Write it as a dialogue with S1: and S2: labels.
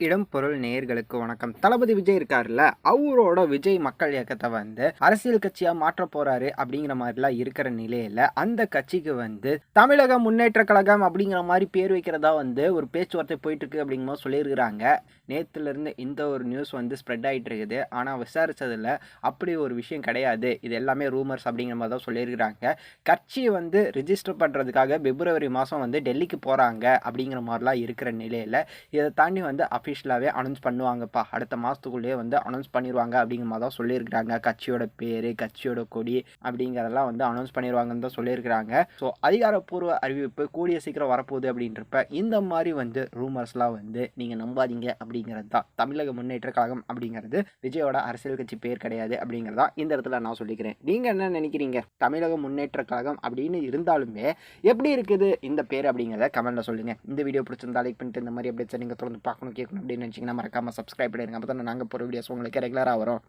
S1: இடம் பொருள் நேயர்களுக்கு வணக்கம். தளபதி விஜய் இருக்காருல்ல அவரோட விஜய் மக்கள் இயக்கத்தை வந்து அரசியல் கட்சியா மாற்ற போறாரு அப்படிங்கிற மாதிரிலாம் இருக்கிற நிலையில அந்த கட்சிக்கு வந்து தமிழக முன்னேற்ற கழகம் அப்படிங்கிற மாதிரி பேர் வைக்கிறதா வந்து ஒரு பேச்சுவார்த்தை போயிட்டு இருக்கு அப்படிங்கிற சொல்லியிருக்கிறாங்க. நேத்துல இருந்து இந்த ஒரு நியூஸ் வந்து ஸ்ப்ரெட் ஆயிட்டு இருக்குது ஆனா விசாரிச்சதுல அப்படி ஒரு விஷயம் கிடையாது. இது எல்லாமே ரூமர்ஸ் அப்படிங்கிற மாதிரி தான் சொல்லியிருக்கிறாங்க. கட்சி வந்து ரிஜிஸ்டர் பண்றதுக்காக பிப்ரவரி மாதம் வந்து டெல்லிக்கு போறாங்க அப்படிங்கிற மாதிரிலாம் இருக்கிற நிலையில இதை தாண்டி வந்து அஃபிஷியலாகவே அனௌன்ஸ் பண்ணுவாங்கப்பா. அடுத்த மாதத்துக்குள்ளேயே வந்து அனௌன்ஸ் பண்ணிடுவாங்க அப்படிங்கிற மாதிரி தான் சொல்லியிருக்கிறாங்க. கட்சியோட பேர் கட்சியோட கொடி அப்படிங்கிறதெல்லாம் வந்து அனௌன்ஸ் பண்ணிடுவாங்கன்னு தான் சொல்லியிருக்கிறாங்க. ஸோ அதிகாரப்பூர்வ அறிவிப்பு கூடிய சீக்கிரம் வரப்போகுது அப்படின்றப்ப இந்த மாதிரி வந்து ரூமர்ஸ்லாம் வந்து நீங்கள் நம்பாதீங்க அப்படிங்கிறது தான். தமிழக முன்னேற்ற கழகம் அப்படிங்கிறது விஜயோட அரசியல் கட்சி பேர் கிடையாது அப்படிங்கிறதா இந்த இடத்துல நான் சொல்லிக்கிறேன். நீங்கள் என்ன நினைக்கிறீங்க? தமிழக முன்னேற்ற கழகம் அப்படின்னு இருந்தாலுமே எப்படி இருக்குது இந்த பேர் அப்படிங்கிறத கமெண்ட்டில் சொல்லுங்கள் இந்த வீடியோ பிடிச்சிருந்தா லைக் பண்ணிட்டு இந்த மாதிரி அப்டேட்ஸ் நீங்கள் தொடர்ந்து பார்க்கணும் கேட்கணும். அப்படின்னு நினச்சிங்கன்னா மறக்காமல் சப்ஸ்கிரைப் பண்ணிடுங்க. அப்போ தான் நாங்கள் போகிற வீடியோஸ் உங்களுக்கு ரெகுலராக வரும்.